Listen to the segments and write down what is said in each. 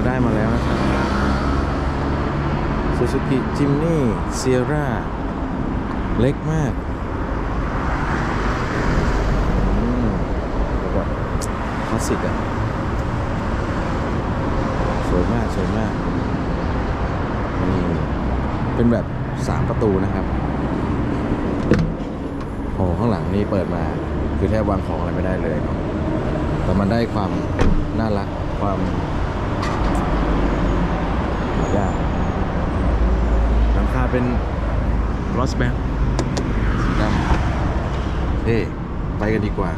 เราได้มาแล้วนะครับ Suzuki Jimny Sierra เล็กมากอืมแบบคลาสสิกอะสวยมาก สวยมาก นี่ เป็นแบบสามประตูนะครับโอ้ข้างหลังนี่เปิดมา คือแทบวางของอะไรไม่ได้เลยเนาะแต่มันได้ความน่ารักความหายาก เป็นรอสแบ็คสีดำเฮ้ไปกันดีกว่า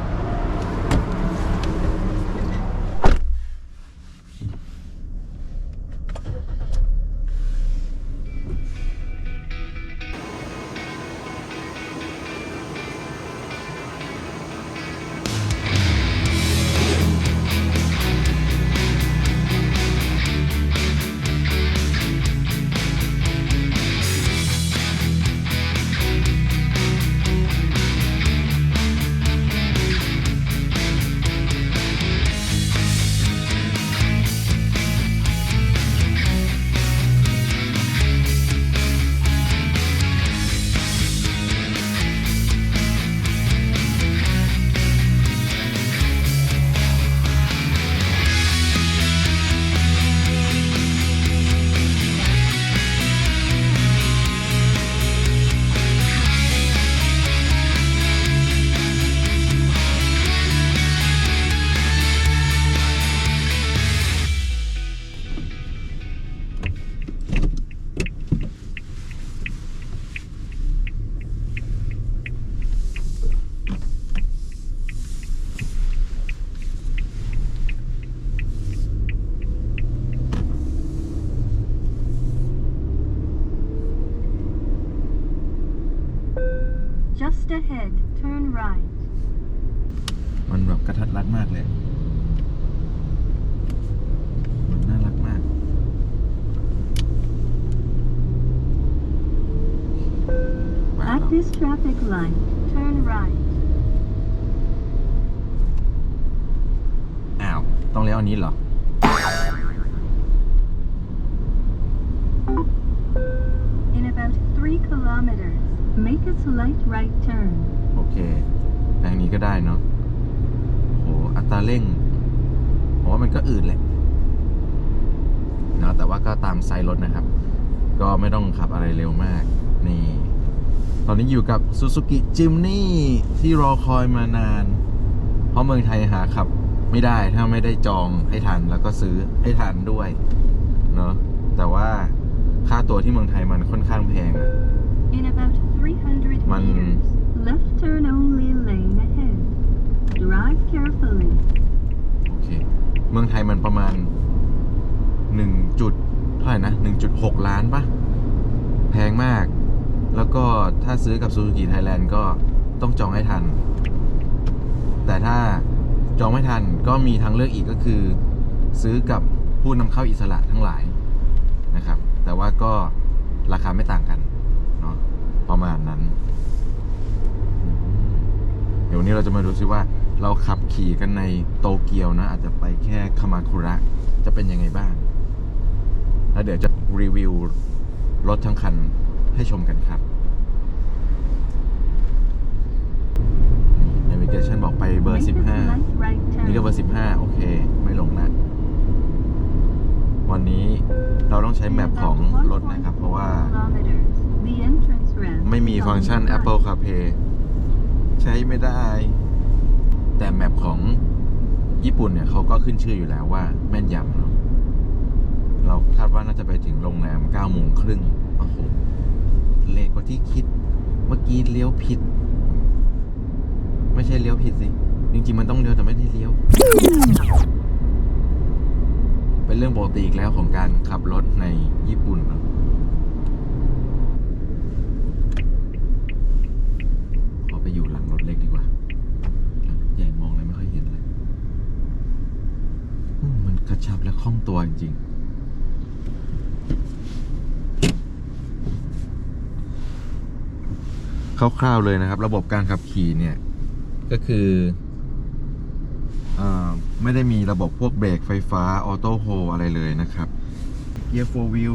กระทัดรัดมากเลย มันน่ารักมากมาแล้ At ว this traffic light, turn right. อ้าว ต้องเลี้ยวอันนี้เหรอ In about 3 kilometers, make a slight right turn. โอเคทางนี้ก็ได้เนาะโหอั ตราเร่งผมว่ามันก็อืดแหละเนาะแต่ว่าก็ตามไซส์รถนะครับ ก็ไม่ต้องขับอะไรเร็วมาก นี่ ตอนนี้อยู่กับ Suzuki Jimny ที่รอคอยมานาน เพราะเมืองไทยหาขับไม่ได้ถ้าไม่ได้จองให้ทันแล้วก็ซื้อให้ทันด้วย เนาะแต่ว่าค่าตัวที่เมืองไทยมันค่อนข้างแพงอะ In about 300 Man- meters, left turn only lane ahead. Drive carefully. โอเค เมืองไทยมันประมาณหนึ่งจุดเท่าไหร่นะหนึ่งจุดหกล้านปะแพงมาก แล้วก็ถ้าซื้อกับ Suzuki Thailand ก็ต้องจองให้ทัน แต่ถ้าจองไม่ทันก็มีทางเลือกอีกก็คือ ซื้อกับผู้นำเข้าอิสระทั้งหลายนะครับ แต่ว่าก็ราคาไม่ต่างกันเนาะประมาณนั้น เดี๋ยววนนี้เราจะมาดูซิว่า เราขับขี่กันในโตเกียวนะ อาจจะไปแค่คามาคุระจะเป็นยังไงบ้าง แล้วเดี๋ยวจะรีวิวรถทั้งคันให้ชมกันครับ Navigation บอกไปเบอร์ Make a 15 slight right นี่ก็เบอ turn. ร์ 15 โอเค ไม่หลงนะ วันนี้เราต้องใช้แมปของรถนะครับ เพราะว่า Kilometers. The entrance ramp ไม่มี is on ฟังก์ชัน the right. Apple CarPlay ใช้ไม่ได้ แต่แมปของญี่ปุ่นเนี่ยเขาก็ขึ้นชื่ออยู่แล้วว่าแม่นยำเนาะเราคาดว่าน่าจะไปถึงโรงแรม9โมงครึ่งโอ้โหเลทกว่าที่คิด เมื่อกี้เลี้ยวผิด ไม่ใช่เลี้ยวผิดสิ จริงๆมันต้องเลี้ยวแต่ไม่ได้เลี้ยว เป็นเรื่องปกติอีกแล้วของการขับรถในญี่ปุ่นเนอะขอไปอยู่หลังรถเล็กดีกว่าหลังรถใหญ่มองอะไรไม่ค่อยเห็นเลยอืมมันกระ ชับและคล่องตัวจริงๆ คร่าวๆเลยนะครับ ระบบการขับขี่เนี่ย ก็คืออไม่ได้มีระบบพวกเบรกไฟฟ้า ออโต้โฮอะไรเลยนะครับ เกียร์โฟวิล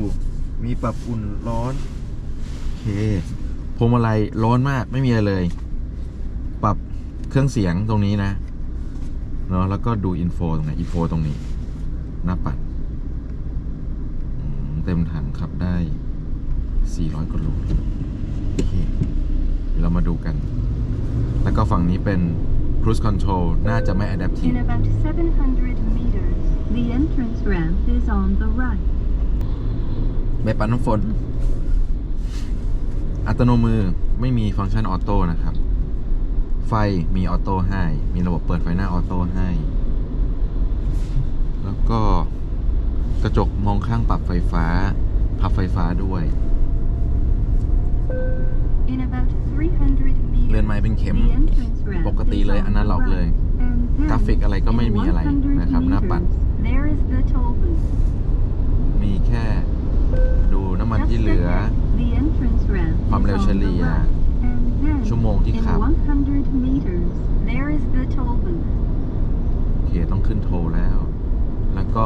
มีปรับอุ่นร้อนโอเคพวงมาลัยร้อนมากไม่มีอะไรเลย ปรับเครื่องเสียงตรงนี้นะเนาะแล้วก็ดูอินโฟตรงไหนอินโฟตรงนี้ หน้าปัดอืมเต็มถังขับได้ 400กว่าโลโอเคเดี๋ยวเรามาดูกัน แล้วก็ฝั่งนี้เป็น cruise control น่าจะไม่ adaptive In about 700 meters, the entrance ramp is on the right. ใบปัดน้ำฝน อัตโนมือไม่มีฟังก์ชันออโต้นะครับ ไฟมีออโต้ให้ มีระบบเปิดไฟหน้าออโต้ให้ แล้วก็กระจกมองข้างปรับไฟฟ้า พับไฟฟ้าด้วย In about 300 meters, เรือนไม้เป็นเข็ม the entrance ramp ปกติเลย is on อนาล็อก the เลย right. And then, กราฟิกอะไรก็ไม่ in มีอะไร100นะครับ หน้าปัด meters, There is the toll booth. มีแค่ดูน้ำมัน Just ที่เหลือ ahead, the entrance ramp ความ is เร็ว on เฉ the ลี่ย right. And then, ชั่วโมงที่ in ขับ100 meters, there is the toll booth. โอเคต้องขึ้นโทรแล้ว แล้วก็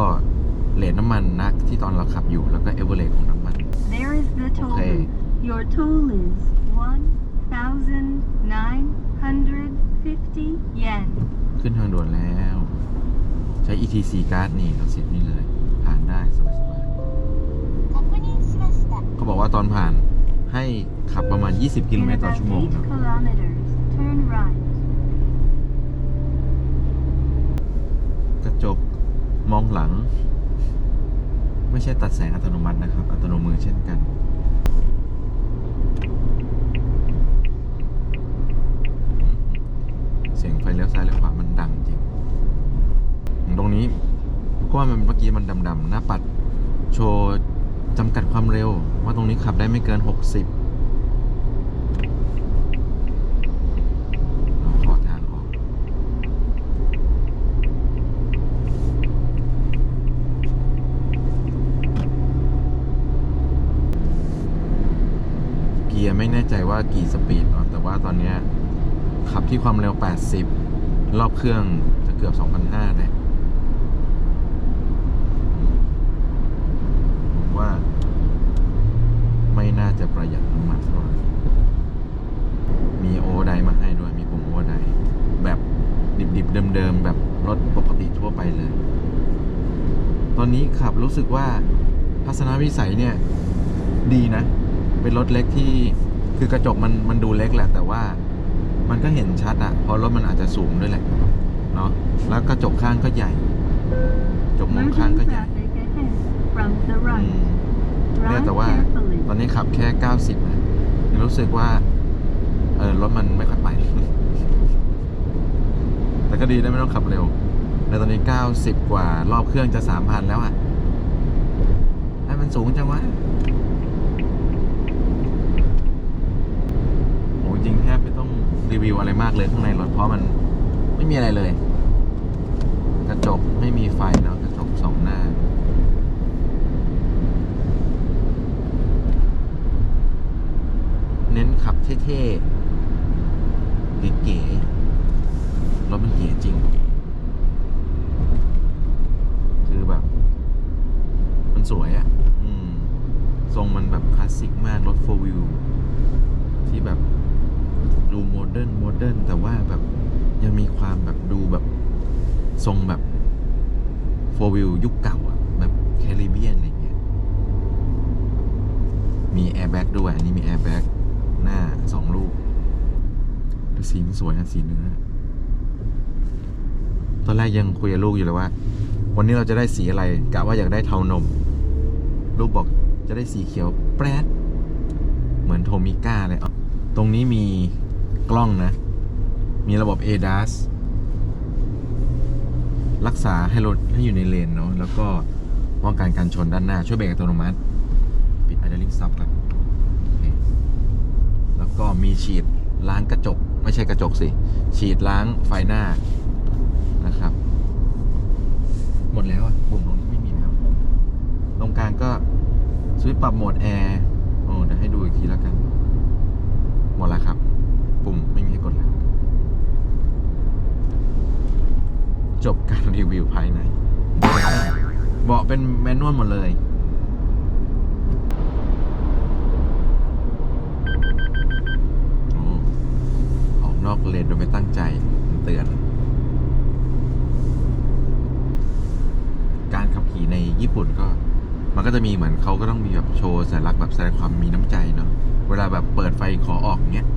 เลทน้ำมันนักที่ตอนเราขับอยู่แล้วก็เอเวอเรของน้ำมัน There is the toll Okay. booth. Your toll is 1,950 yen. ขึ้นทางด่วนแล้ว ใช้ ETC card นี่เราเสียบนี่เลย ผ่านได้สบายๆเขาบอกว่าตอนผ่านให้ขับประมาณ 20 กิโล In เมตรต่อ about ชั่วโมง8เนอะ kilometers, turn right. กระจก มองหลัง ไม่ใช่ตัดแสงอัตโนมัตินะครับ อัตโนมือเช่นกัน เสียงไฟเลี้ยวซ้ายเลี้ยวขวามันดังจริง ตรงนี้ก็ว่ามันเมื่อกี้มันดำๆหน้าปัดโชว์จำกัดความเร็ว ว่าตรงนี้ขับได้ไม่เกิน 60เราขอทางออก เกียร์ไม่แน่ใจ ว่ากี่สปีดเนาะแต่ว่าตอนนี้ขับที่ความเร็ว 80 รอบเครื่องจะเกือบ 2,500เลยผมว่า ไม่น่าจะประหยัดน้ำมันเท่าไหร่มีโอไดมาให้ด้วย มีปุ่มโอไดแบบดิบๆ เดิมๆ แบบรถปกติทั่วไปเลย ตอนนี้ขับรู้สึกว่าทัศนวิสัยเนี่ย ดีนะ เป็นรถเล็กที่ คือกระจกมันมันดูเล็กแหละ แต่ว่ามันก็เห็นชัดอะเพราะรถมันอาจจะสูงด้วยแหละเนาะแล้วกระจกข้างก็ใหญ่กระจกมองข้างก็ใหญ่ from the right. เนี่ยแต่ว่าตอนนี้ขับแค่ 90นะยังรู้สึกว่า เออรถมันไม่ค่อยไป แต่ก็ดีได้ไม่ต้องขับเร็วแต่ตอนนี้ 90 กว่ารอบเครื่องจะ 3,000 แล้วอะให้มันสูงจังวะโห จริงแทบไม่ต้องรีวิวอะไรมากเลยข้างในรถเพราะมันไม่มีอะไรเลย กระจกไม่มีไฟเนาะกระจกสองหน้าเน้นขับเท่ๆเก๋ๆรถมันเก๋จริง คือแบบ มันสวยอะ่ะทรงมันแบบคลาสสิกมาก รถโฟวิวที่แบบ ดูโมเดิร์นโมเดิร์นแต่ว่าแบบยังมีความแบบดูแบบทรงแบบโฟวิวยุคเก่าอะแบบแคริเบียนอะไรเงี้ย มีแอร์แบ็กด้วย อันนี้มีแอร์แบ็กหน้าสองลูก ดูสีมันสวยนะสีเนื้อ ตอนแรกยังคุยกับลูกอยู่เลยว่า วันนี้เราจะได้สีอะไรกะว่าอยากได้เทานม ลูกบอกจะได้สีเขียวแปรดเหมือนโทมิก้าเลยอะ ตรงนี้มีกล้องนะ มีระบบ ADAS รักษาให้รถให้อยู่ในเลนเนาะแล้วก็ป้องกันการชนด้านหน้า ช่วยเบรกอัตโนมัติ ปิด idling stop ครับโอเคแล้วก็มีฉีดล้างกระจก ไม่ใช่กระจกสิ ฉีดล้างไฟหน้านะครับ หมดแล้วอะปุ่มตรงนี้ไม่มีแล้วตรงกลางก็สวิตช์ปรับโหมดแอร์โอ้เดี๋ยวให้ดูอีกทีแล้วกัน มดแล้วครับ ปุ่มไม่มีให้กดแล้ว จบการรีวิวภายใน เบาะเป็นแมนนวลหมดเลยออกนอกเลนโดยไม่ตั้งใจเตือน การขับขี่ในญี่ปุ่นก็ มันก็จะมีเหมือนเขาก็ต้องมีแบบโชว์สัญลักษณ์แบบแสดงความมีน้ำใจเนาะ เวลาแบบเปิดไฟขอออกเงี้ย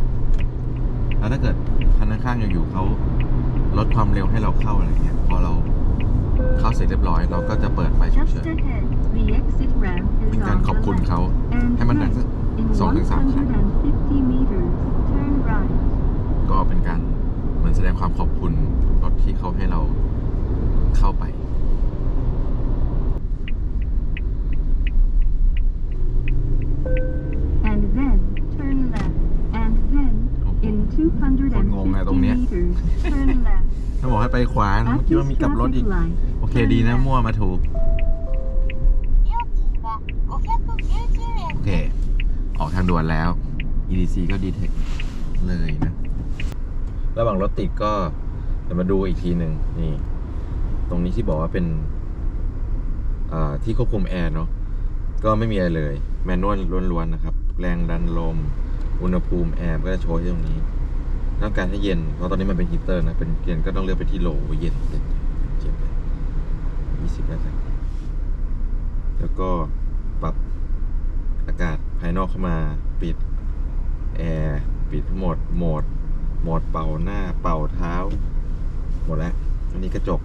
แล้วถ้าเกิดคันข้างๆอยู่ๆเขาลดความเร็วให้เราเข้าอะไรเงี้ยพอเราเข้าเสร็จเรียบร้อย เราก็จะเปิดไฟฉุก Just เฉิน ahead, the exit ramp เป็น is การ on ขอบ the คุณ left. เขา And ให้มันดัง next, สัก in สองถึงสามครั้ง150 meters, turn right. ก็เป็นการเหมือนแสดงความขอบคุณรถที่เขาให้เราเข้าไป And then turn left. And then, in คนงงไงตรงเนี้ยถ้าบอกให้ไปขวาคิดว่ามีกลับรถอีก โอเคดีนะมั่วมาถูก โอเค ออกทางด่วนแล้ว EDC ก็ดีเทคเลยนะ ระหว่างรถติดก็จะมาดูอีกทีหนึ่งนี่ ตรงนี้ที่บอกว่าเป็นที่ควบคุมแอร์เนาะก็ไม่มีอะไรเลย แมนนวลล้วนๆนะครับ แรงดันลม อุณหภูมิแอร์ก็จะโชว์ที่ตรงนี้ ต้องการให้เย็น เพราะตอนนี้มันเป็นฮีเตอร์นะ เป็นเย็นก็ต้องเลือกไปที่โหลเย็นเย็นเจ็บเลยยี่สิบแล้วกันแล้วก็ปรับอากาศภายนอกเข้ามาปิดแอร์ปิดทั้งหมดโหมดโหมดเป่าหน้าเป่าเท้า หมดแล้วอันนี้กระจก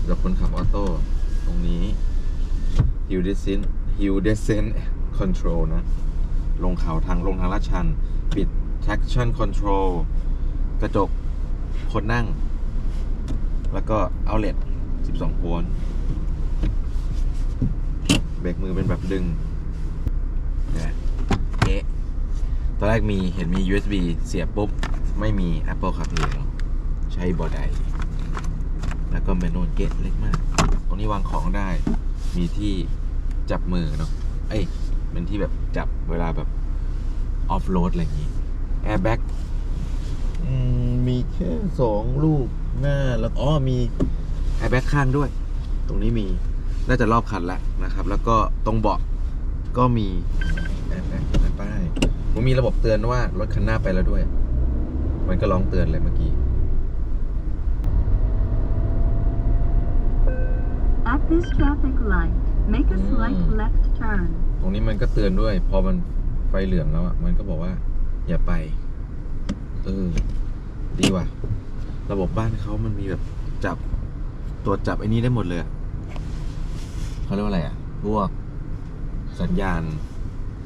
กระจกคนขับออโต้ตรงนี้ hill descent hill descent control นะ ลงเขาทางลงทางลาดชัน traction control กระจกคนนั่ง แล้วก็ outlet 12โวลต์เบรกมือเป็นแบบดึงเนี่ยเอ๊ะตอนแรกมีเห็นมี USB เสียบปุ๊บ ไม่มี Apple CarPlay ใช้บอดไดแล้วก็เมนูเกตเล็กมาก ตรงนี้วางของได้ มีที่จับมือเนาะ เอ้ย เป็นที่แบบจับเวลาแบบออฟโรดอะไรอย่างงี้ แอร์แบ็กมีแค่สองลูกหน้าแล้วอ๋อมีแอร์แบ็กข้างด้วย ตรงนี้มีน่าจะรอบคันแล้วนะครับ แล้วก็ตรงเบาะก็มีแอร์แบ็กป้ายผมมีระบบเตือนว่ารถคันหน้าไปแล้วด้วย มันก็ร้องเตือนเลยเมื่อกี้ At this traffic light, make a slight Mm. left turn. ตรงนี้มันก็เตือนด้วย พอมันไฟเหลืองแล้วอะ มันก็บอกว่า อย่าไป เออ ดีว่ะ ระบบบ้านเขามันมีแบบจับตรวจจับไอ้นี้ได้หมดเลยอะเขาเรียกว่าอะไรอะ พวกสัญญาณ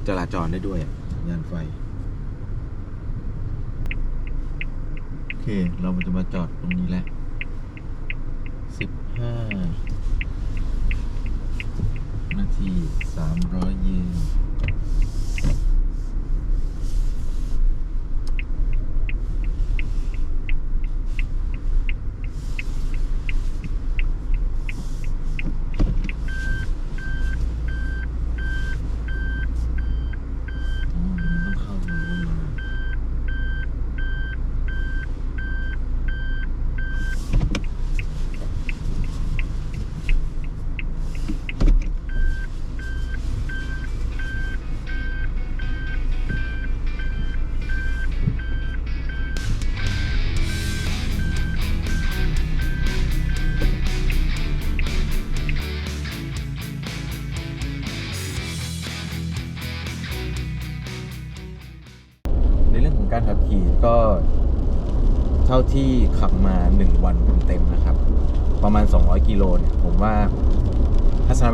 จราจรได้ด้วยอะสัญญาณไฟ โอเค เราจะมาจอดตรงนี้แหละสิบห้านาทีสามร้อยเยน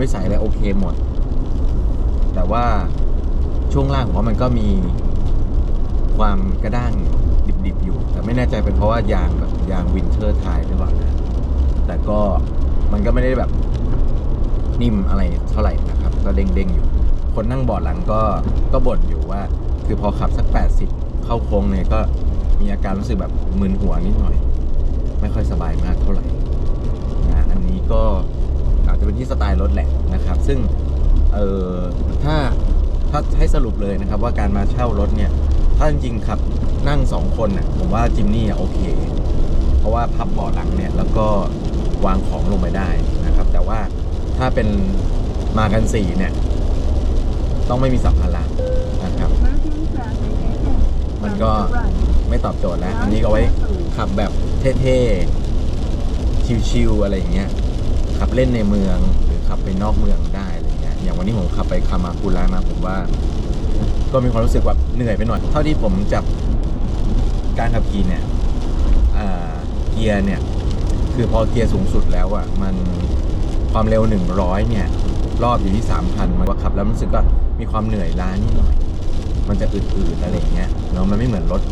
วิสัยอะไรโอเคหมด แต่ว่าช่วงล่างผมว่ามันก็มีความกระด้างดิบๆอยู่ แต่ไม่แน่ใจเป็นเพราะว่ายางแบบยางวินเทอร์ไทยหรือเปล่านะแต่ก็มันก็ไม่ได้แบบนิ่มอะไรเท่าไหร่นะครับ ก็เด้งๆอยู่ คนนั่งเบาะหลังก็ก็บ่นอยู่ว่า คือพอขับสัก 80 เข้าโค้งเนี่ยก็มีอาการรู้สึกแบบมึนหัวนิดหน่อย ไม่ค่อยสบายมากเท่าไหร่นะอันนี้ก็ จะเป็นที่สไตล์รถแหละนะครับ ซึ่งเออถ้าถ้าให้สรุปเลยนะครับว่าการมาเช่ารถเนี่ย ถ้าจริงๆขับนั่งสองคนน่ะผมว่าจิมนี่โอเค เพราะว่าพับเบาะหลังเนี่ยแล้วก็วางของลงไปได้นะครับ แต่ว่าถ้าเป็นมากันสี่เนี่ย ต้องไม่มีสัมภาระนะครับ มันก็ไม่ตอบโจทย์แล้ว อันนี้ก็ไว้ขับแบบเท่ๆ ชิวๆอะไรอย่างเงี้ย ขับเล่นในเมืองหรือขับไปนอกเมืองได้อะไรเงี้ยอย่างวันนี้ผมขับไปคามาคุระมาผมว่า ก็มีความรู้สึกว่าเหนื่อยไปหน่อย เท่าที่ผมจับการขับขี่เนี่ยเกียร์เนี่ยคือพอเกียร์สูงสุดแล้วอะมันความเร็ว 100 เนี่ย รอบอยู่ที่ 3,000 มันก็ขับแล้วรู้สึกก็มีความเหนื่อยล้านิดหน่อย มันจะอืดๆอะไรอย่างเงี้ยเนาะมันไม่เหมือนรถ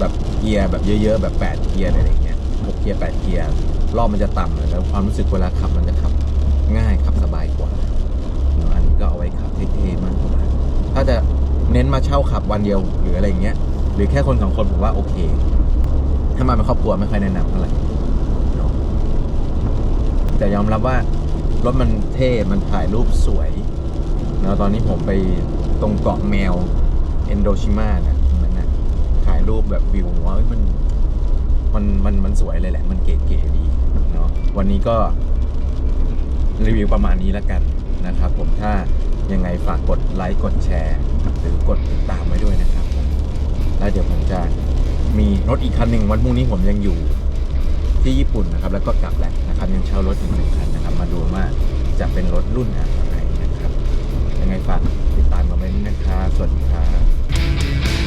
แบบเกียร์แบบเยอะๆแบบ 8 เกียร์อะไรเงี้ย6เกียร์ 8 เกียร์ รอบมันจะต่ำเลยแล้วความรู้สึกเวลาขับมันจะขับ ง่ายขับสบายกว่าเนาะอันนี้ก็เอาไว้ขับเท่ๆมากกว่าถ้าจะเน้นมาเช่าขับวันเดียวหรืออะไรเงี้ย หรือแค่คนสองคนผมว่าโอเค ถ้ามาเป็นครอบครัวไม่ค่อยแนะนำเท่าไหร่เนาะแต่ยอมรับว่ารถมันเท่มันถ่ายรูปสวยเนาะตอนนี้ผมไปตรงเกาะแมวเอนโดชิมาเนี่ยตรงนั้นนะถ่ายรูปแบบวิวว่ามันมันมันมันสวยเลยแหละ มันเก๋ๆดี วันนี้ก็รีวิวประมาณนี้แล้วกันนะครับ ผมถ้ายังไงฝากกดไลค์กดแชร์ หรือกดติดตามไว้ด้วยนะครับ แล้วเดี๋ยวผมจะมีรถอีกคันหนึ่งวันพรุ่งนี้ผมยังอยู่ที่ญี่ปุ่นนะครับ แล้วก็กลับแหละนะครับยังเช่ารถอีกหนึ่งคันนะครับ มาดูว่าจะเป็นรถรุ่นอะไรนะครับ ยังไงฝากติดตามกันไว้นะครับ สวัสดีครับ